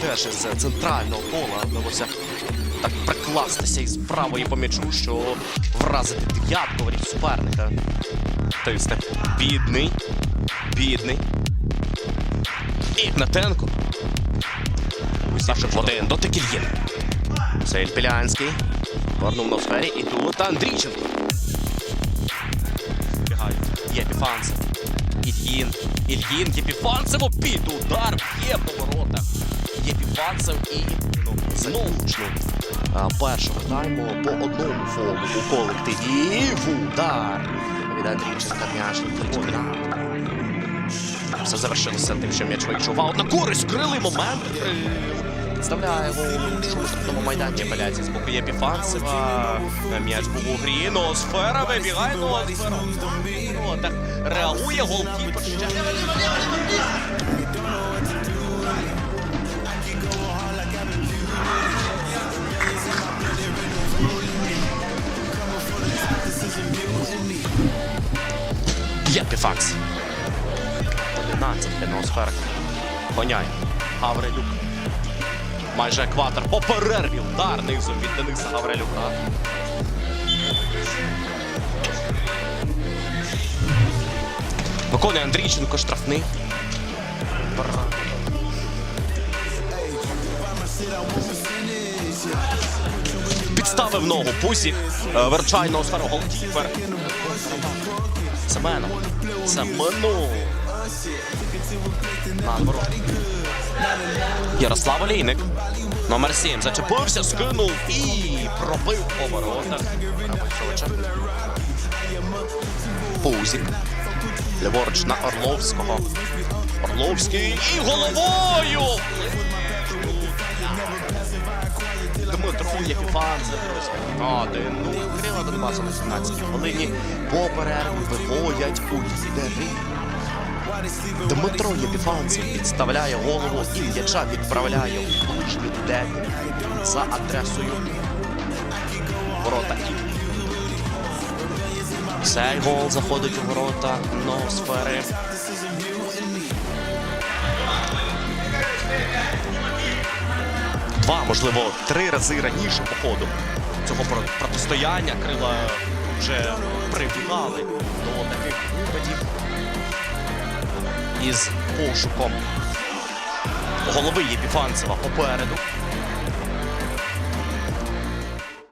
теж із центрального кола вдалося так прикластися із правої по м'ячу, що вразити дев'ятку воріт суперника. Тисте. Бідний. Бідний. Ігнатенко. Сашик один. Дотик Ільїн. Це Ільпілянський. Повернув на сфері. І тут Андрійченко. Бігають. Єпіфанцев. Ільїн. Ільїн. Єпіфанцеву під удар. Є по воротах. Єпіфанцев і ну, влучно. А, Першого тайму по одному фолу у колективі. В удар. Від Андрійченка м'яч все завершилося тим, що м'яч вийшов. На користь крилий момент. Підставляє його у штрафному майданчику Беляці з боку Єпіфанцева. М'яч був у грі. Ноосфера вибігає Ноосфера. О, так реагує голкіпер. Ще Єпіфанц. 11 для Ноосфера. Гаврилюк. Майже екватор по перерві. Удар низом від Дениса Гаврилюка. Виконує Андрійченко штрафний. Підставив ногу Пусік. Е, Верчай на сферу голкіпер. Семенов. Семенов. Ярослав Олійник. Номер 7 зачепився, скинув і пробив по воротах. Пузік. Ліворуч на Орловського. Орловський і головою! Дмитро Єпіфанцев. Один. Ну, Крила Донбасу на 17-й хвилині. По перерві виводять у лідери. Дмитро Єпіфанцев підставляє голову і м'яча відправляє у ближній день за адресою ворота. Цей гол заходить у ворота Ноосфери. Два, можливо, три рази раніше по ходу цього про- протистояння крила вже прибігали до таких випадів із пошуком голови Єпіфанцева попереду.